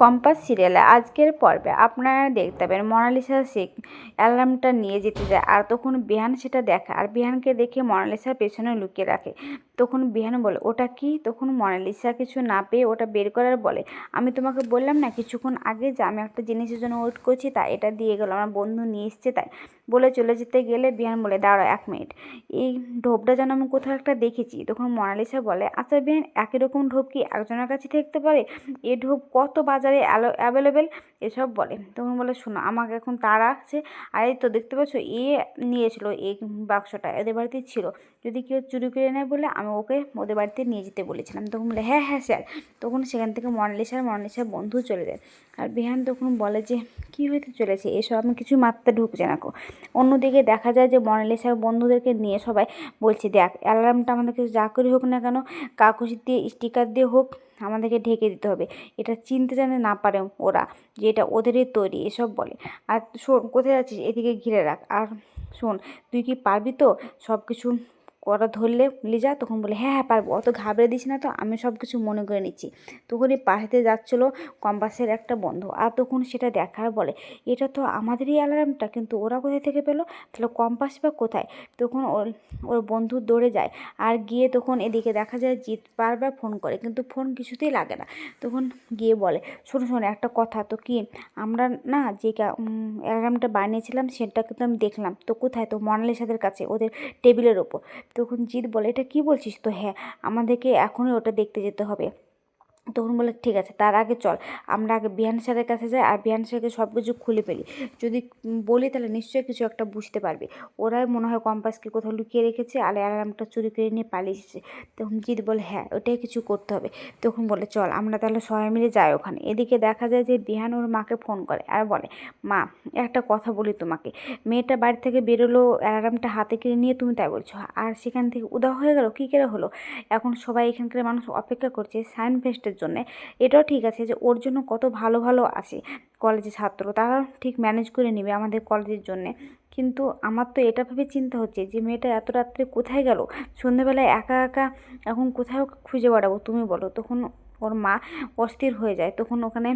Compass সিরিয়ালে আজকের পর্বে আপনারা দেখতে পাবেন মোনালিসা শেখ অ্যালার্মটা নিয়ে যেতে যায় আর তখন বিহান সেটা দেখে আর বিহানকে দেখে মোনালিসার পেছনে লুকিয়ে রাখে। তখন বিহান বলে, ওটা কি? তখন মোনালিসা কিছু না পেয়ে ওটা বের করার বলে, আমি তোমাকে বললাম না, কিছুক্ষণ আগে যে আমি একটা জিনিসের জন্য ওয়েট করছি তাই এটা দিয়ে গেলো, আমার বন্ধু নিয়ে এসছে, তাই বলে চলে যেতে গেলে বিহান বলে, দাঁড়াও এক মিনিট। এই ঢোপটা যেন আমি কোথাও একটা দেখেছি। তখন মোনালিসা বলে আচ্ছা বিহান একই রকম ঢোপ কি একজনের কাছে থাকতে পারে? এ ঢোপ কত বাজারে অ্যাভেলেবেল? এসব বলে। তখন বলে, শোনো, আমাকে এখন তারা আছে। আর এই তো দেখতে পাচ্ছ, এ নিয়েছিল এই বাক্সটা, এদের বাড়িতে ছিল। যদি কেউ চুরি করে নেয় বলে আমি ওকে ওদের বাড়িতে নিয়ে যেতে বলেছিলাম। তখন বলে হ্যাঁ হ্যাঁ স্যার। তখন সেখান থেকে মনালিসার মনালিসার বন্ধু চলে যায়। আর বিহান তখন বলে যে, কি হতে চলেছে? এসব আমি কিছু মাত্রা ঢুকছে না কো। অন্যদিকে দেখা যায় যে মনালিসার বন্ধুদেরকে নিয়ে সবাই বলছে, দেখ, অ্যালার্মটা আমাদেরকে যা করে হোক না কেন, কাগজ দিয়ে, স্টিকার দিয়ে হোক, আমাদেরকে ঢেকে দিতে হবে। এটা চিনতে জানে না পারে ওরা যে এটা ওদেরই তৈরি, এসব বলে। আর শোন, কোথায় যাচ্ছিস? এদিকে ঘিরে রাখ। আর শোন, তুই কি পারবি তো সব কিছু করা ধরলে লিজা তখন বলে হ্যাঁ হ্যাঁ পারব। অত ঘাবড়ে দিস না তো, আমি সব কিছু মনে করে নিচ্ছি। তখনই পাশেতে যাচ্ছিল কম্পাসের একটা বন্ধু আর তখন সেটা দেখার বলে, এটা তো আমাদেরই অ্যালার্মটা, কিন্তু ওরা কোথায় থেকে পেল? তাহলে কম্পাস বা কোথায়? তখন ওর ওর বন্ধু দৌড়ে যায় আর গিয়ে তখন এদিকে দেখা যায় জিৎ বারবার ফোন করে, কিন্তু ফোন কিছুতেই লাগে না। তখন গিয়ে বলে, শোনো শোনো, একটা কথা তো কি, আমরা না যে অ্যালার্মটা বানিয়েছিলাম সেটা কিন্তু আমি দেখলাম। তো কোথায়? তো মনালিসাদের কাছে, ওদের টেবিলের ওপর। তখন জিৎ বলে এটা কী বলছিস তো? হ্যাঁ আমাদেরকে এখনই ওটা দেখতে যেতে হবে। তখন বলে, ঠিক আছে, তার আগে চল। আমরা আগে বিহান স্যারের কাছে যাই আর বিহান স্যারকে সব কিছু খুলে ফেলি। যদি বলি তাহলে নিশ্চয়ই কিছু একটা বুঝতে পারবে। ওরাই মনে হয় কম্পাসকে কোথাও লুকিয়ে রেখেছে আর অ্যালার্মটা চুরি করে নিয়ে পালিয়ে এসেছে। তখন জিৎ বলে হ্যাঁ ওটাই কিছু করতে হবে। তখন বলে, চল, আমরা তাহলে সবাই মিলে যাই ওখানে। এদিকে দেখা যায় যে বিহান ওর মাকে ফোন করে আর বলে, মা, একটা কথা বলি তোমাকে। মেয়েটা বাড়ি থেকে বেরোলো, অ্যালার্মটা হাতে কিনে নিয়ে তুমি তাই বলছো। আর সেখান থেকে উদা হয়ে গেল, কী করে হলো? এখন সবাই এখানকার মানুষ অপেক্ষা করছে, সাইন ফেস্টের জন্যে। এটাও ঠিক আছে যে, ওর জন্য কত ভালো ভালো আছে কলেজের ছাত্র। তারা ঠিক ম্যানেজ করে নেবে আমাদের কলেজের জন্যে। কিন্তু আমার তো এটা ভেবে চিন্তা হচ্ছে যে, মেয়েটা এত রাত্রে কোথায় গেল? সন্ধেবেলায় একা একা এখন কোথাও খুঁজে বেড়াবো তুমি বলো? তখন ওর মা অস্থির হয়ে যায়। তখন ওখানে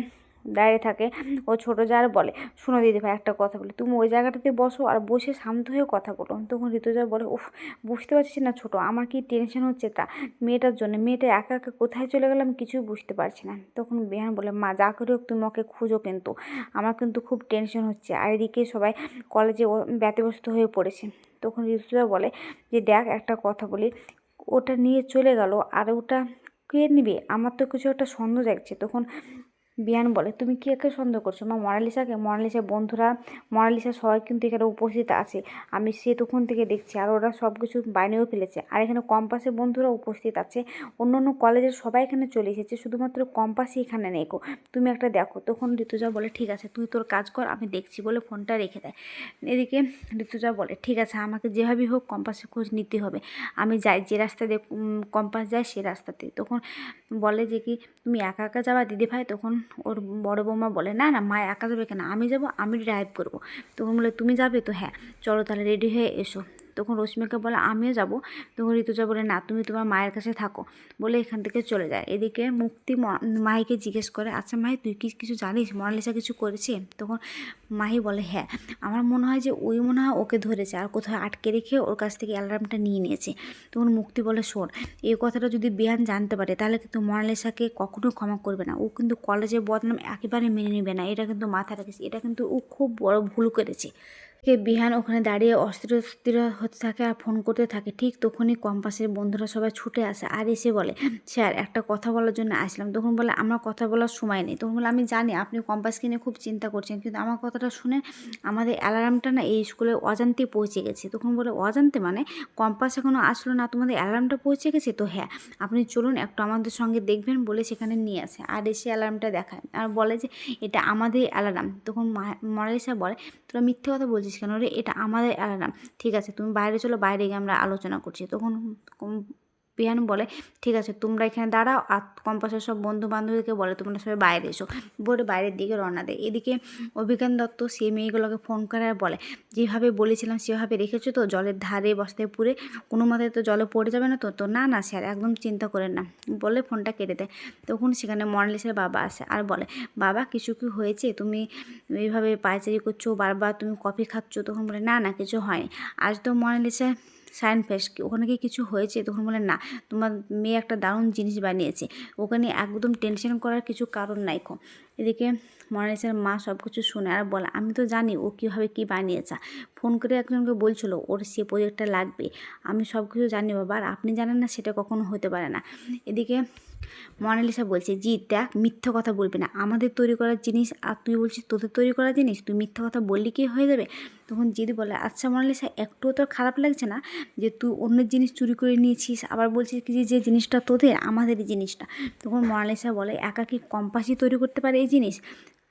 দাঁড়িয়ে থাকে। ও ছোটো যার বলে, শুনো দিদি ভাই, একটা কথা বলি। তুমি ওই জায়গাটাতে বসো আর বসে শান্ত হয়ে কথা বলো। তখন ঋতুজা বলে, উফ, বুঝতে পারছি না ছোটো, আমার কি টেনশন হচ্ছে তা? মেয়েটার জন্য, মেয়েটা একা একা কোথায় চলে গেলাম কিছুই বুঝতে পারছি না। তখন বিহান বলে, মা, যা করে হোক তুমি ওকে খুঁজো কিন্তু। আমার কিন্তু খুব টেনশন হচ্ছে। আর এদিকে সবাই কলেজে ব্যতিব্যস্ত হয়ে পড়েছে। তখন ঋতুজা বলে, যে দেখ, একটা কথা বলি, ওটা নিয়ে চলে গেল, আর ওটা কে নিবে? আমার তো কিছু একটা সন্দেহ যাচ্ছে তখন বিয়ান বলে, তুমি কি একে সন্দেহ করছ? মা, মনালিসাকে মনালিসার বন্ধুরা, মনালিসা সবাই কিন্তু এখানে উপস্থিত আছে। আমি সে তখন থেকে দেখছি আর ওরা সব কিছু বানিয়েও ফেলেছে। আর এখানে কম্পাসের বন্ধুরা উপস্থিত আছে। অন্য অন্য কলেজের সবাই এখানে চলে এসেছে, শুধুমাত্র কম্পাসই এখানে নেই গো। তুমি একটা দেখো। তখন ঋতুজা বলে, ঠিক আছে, তুই তোর কাজ কর, আমি দেখছি, বলে ফোনটা রেখে দেয়। এদিকে ঋতুজা বলে, ঠিক আছে, আমাকে যেভাবেই হোক কম্পাসের খোঁজ নিতে হবে। আমি যাই, যে রাস্তা দিয়ে কম্পাস যায় সে রাস্তাতে তখন বলে যে কি, তুমি একা একা যাবা দিদি ভাই তখন ওর বড় বৌমা বলে, না না, মা একা যাবে কেন? আমি যাব, আমি ড্রাইভ করব। তখন বলে, তুমি যাবে? তো হ্যাঁ চলো তাহলে রেডি হয়ে এসো। তখন রশ্মিকে বলে, আমিও যাব। তখন ঋতুজা বলে, না, তুমি তোমার মায়ের কাছে থাকো। বলে এখান থেকে চলে যায়। এদিকে মুক্তি মাহিকে জিজ্ঞেস করে আচ্ছা মাহি, তুই কি কিছু জানিস? মনালিসা কিছু করেছে? তখন মাহি বলে হ্যাঁ আমার মনে হয় যে ওই মনে হয় ওকে ধরেছে আর কোথাও আটকে রেখে ওর কাছ থেকে অ্যালার্মটা নিয়ে নিয়েছে। তখন মুক্তি বলে, শোন, এই কথাটা যদি বিহান জানতে পারে, তাহলে কিন্তু মনালিসাকে কখনো ক্ষমা করবে না। ও কিন্তু কলেজে বদনাম একেবারে মেনে নেবে না। এটা কিন্তু মাথা রাখিস। এটা কিন্তু ও খুব বড় ভুল করেছে। কে বিহান ওখানে দাঁড়িয়ে অস্থির অস্থির হতে থাকে আর ফোন করতে থাকে। ঠিক তখনই কম্পাসের বন্ধুরা সবাই ছুটে আসে আর এসে বলে, স্যার, একটা কথা বলার জন্য আসলাম। তখন বলে, আমার কথা বলার সময় নেই। তখন বলে, আমি জানি আপনি কম্পাসকে নিয়ে খুব চিন্তা করছেন, কিন্তু আমার কথাটা শুনে আমাদের অ্যালার্মটা না এই স্কুলে অজান্তে পৌঁছে গেছে। তখন বলে, অজান্তে মানে? কম্পাস এখনও আসলো না, তোমাদের অ্যালার্মটা পৌঁছে গেছে? তো হ্যাঁ আপনি চলুন একটু আমাদের সঙ্গে দেখবেন বলে সেখানে নিয়ে আসে আর এসে অ্যালার্মটা দেখায়। আর বলে যে, এটা আমাদের অ্যালার্ম। তখন মনালিসা বলে, তোরা মিথ্যে কথা বলছিস বলছিস কেন রে এটা আমাদের অ্যালার্ম ঠিক আছে, তুমি বাইরে চলো, বাইরে গিয়ে আমরা আলোচনা করছি। তখন বিহান বলে, ঠিক আছে, তোমরা এখানে দাঁড়াও আর কম্পাসের সব বন্ধু বান্ধবীকে বলে, তোমরা সবাই বাইরে এসো। বলে বাইরের দিকে রওনা দেয়। এদিকে অভিজ্ঞান দত্ত সেই মেয়েগুলোকে ফোন করে আর বলে, যেভাবে বলেছিলাম সেভাবে রেখেছো তো, জলের ধারে বস্তায় পুরে কোনো মতে তো জলে পড়ে যাবে না তো? তো না না স্যার, একদম চিন্তা করেন না। বলে ফোনটা কেটে দেয়। তখন সেখানে মনালিসার বাবা আসে আর বলে, বাবা, কিছু কি হয়েছে? তুমি এইভাবে পায়চারি করছ, বারবার তুমি কফি খাচ্ছ? তখন বলে, না না, কিছু হয়নি। আজ তো মনালিসা সাইন ফেস ওখানে কি কিছু হয়েছে? তখন বলে, না, তোমার মেয়ে একটা দারুণ জিনিস বানিয়েছে। ওখানে একদম টেনশন করার কিছু কারণ নাই কো। এদিকে মনালিসার মা সব কিছু শুনে আর বলে, আমি তো জানি ও কীভাবে কী বানিয়েছে। ফোন করে একজনকে বলছিল, ওর সে প্রজেক্টটা লাগবে। আমি সব কিছু জানি বাবা, আর আপনি জানেন না সেটা কখনো হতে পারে না। এদিকে মনালিসা বলছে, জি, দেখ, মিথ্যে কথা বলবি না। আমাদের তৈরি করার জিনিস, আর তুই বলছিস তোদের তৈরি করা জিনিস, তুই মিথ্যে কথা বললি কি হয়ে যাবে? তখন জিৎ বলে আচ্ছা মনালিসা, একটুও তোর খারাপ লাগছে না যে তুই অন্যের জিনিস চুরি করে নিয়েছিস? আবার বলছিস কি যে জিনিসটা তোদের আমাদের জিনিসটা? তখন মনালিসা বলে, একা কি কম্পাসই তৈরি করতে পারে এই জিনিস?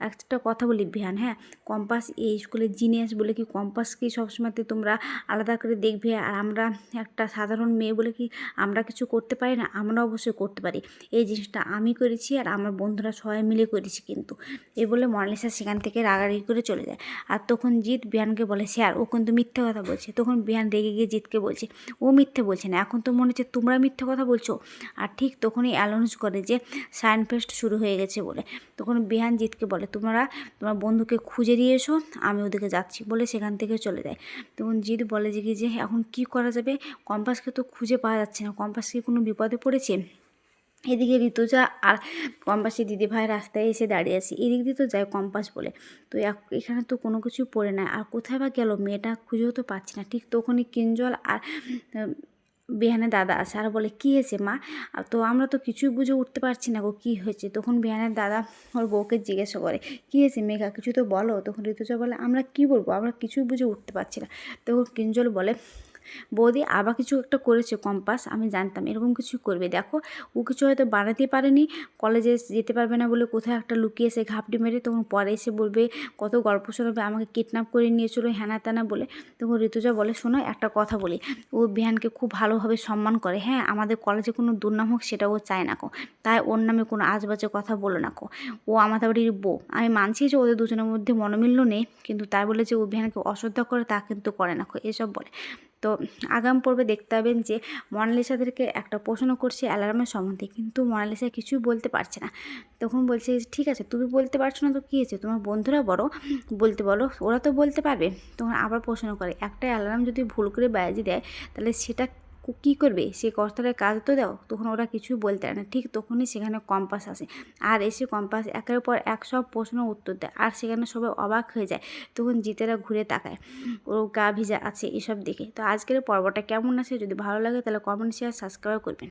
একটা কথা বলি বিহান হ্যাঁ? কম্পাস এই স্কুলে জিনিয়াস বলে কি কম্পাসকে সবসময়তে তোমরা আলাদা করে দেখবে? আর আমরা একটা সাধারণ মেয়ে বলে কি আমরা কিছু করতে পারি না? আমরা অবশ্যই করতে পারি। এই জিনিসটা আমি করেছি আর আমার বন্ধুরা সবাই মিলে করেছি কিন্তু। এই বলে মনালিসা সেখান থেকে রাগারাগি করে চলে যায়। আর তখন জিৎ বিহানকে বলে, স্যার, ও কিন্তু মিথ্যে কথা বলছে। তখন বিহান রেগে গিয়ে জিৎকে বলছে, ও মিথ্যে বলছে না, এখন তো মনে হচ্ছে তোমরা মিথ্যে কথা বলছো। আর ঠিক তখনই অ্যানাউন্স করে যে সাইন ফেস্ট শুরু হয়ে গেছে বলে। তখন বিহান জিতকে বলে তোমরা তোমার বন্ধুকে খুঁজে দিয়ে এসো, আমি ওদেরকে যাচ্ছি বলে সেখান থেকে চলে যায়। তখন জিৎ বলে যে কি যে, এখন কি করা যাবে? কম্পাসকে তো খুঁজে পাওয়া যাচ্ছে না। কম্পাস কি কোনো বিপদে পড়েছে? এদিকে ঋতুজা আর কম্পাসের দিদি ভাই রাস্তায় এসে দাঁড়িয়ে আছে। এদিক দিয়ে তো যায় কম্পাস বলে। তো এখানে তো কোনো কিছু পড়ে না। আর কোথায় বা গেল? মেয়েটা খুঁজেও তো পাচ্ছি না। ঠিক তখনই কিঞ্জল আর বিহানে দাদা আসে আর বলে, কী হয়েছে মা? তো আমরা তো কিছুই বুঝে উঠতে পারছি না গো, কী হয়েছে? তখন বিহানের দাদা ওর বউকে জিজ্ঞাসা করে, কী হয়েছে মেঘা, কিছু তো বলো? তখন ঋতুজা বলে, আমরা কী বলব? আমরা কিছুই বুঝে উঠতে পারছি না। তখন কিঞ্জল বলে বৌদি আবার কিছু একটা করেছে কম্পাস, আমি জানতাম, এরকম কিছু করবে। দেখো, ও কিছু হয়তো বানাতে পারেনি, কলেজে যেতে পারবে না বলে কোথাও একটা লুকিয়ে এসে ঘাপটি মেরে তখন পরে এসে বলবে, কত গল্প শোনাবে, আমাকে কিডন্যাপ করে নিয়েছিল হ্যানা ত্যানা বলে। তখন ঋতুজা বলে, শোনো, একটা কথা বলি, ও বিহানকে খুব ভালোভাবে সম্মান করে হ্যাঁ আমাদের কলেজে কোনো দুর্নাম হোক সেটা ও চায় না কো, তাই ওর নামে কোনো আজবাজে কথা বলো না কো, ও আমাদের বাড়ির বউ। আমি মানছি যে ওদের দুজনের মধ্যে মনোমিল্য নেই, কিন্তু তাই বলে যে ও বিহানকে অশ্রদ্ধা করে তা কিন্তু করে না কো, এসব বলে। তো আগাম পর্বে দেখতে পাবেন যে মনালিসাদেরকে একটা প্রশ্ন করছে অ্যালার্মের সম্বন্ধে, কিন্তু মনালিসা কিছুই বলতে পারছে না। তখন বলছে, ঠিক আছে, তুমি বলতে পারছ না তো কী হয়েছে? তোমার বন্ধুরা বড়, বলতে বলো, ওরা তো বলতে পারবে? তখন আবার প্রশ্ন করে, একটা অ্যালার্ম যদি ভুল করে বাজে দেয়, তাহলে সেটা কু- করবে? সে কর্তারের কাজ তো দাও, তখন ওরা কিছুই বলতে পারে না। ঠিক তখনই সেখানে কম্পাস আসে। আর এসে কম্পাস একের পর এক সব প্রশ্ন উত্তর দেয়। আর সেখানে সবাই অবাক হয়ে যায়। তখন জিতেরা ঘুরে তাকায়। ও গা ভিজা আছে এসব দেখে। তো আজকের পর্বটা কেমন আছে? যদি ভালো লাগে তাহলে কমেন্ট শেয়ার সাবস্ক্রাইব করবেন।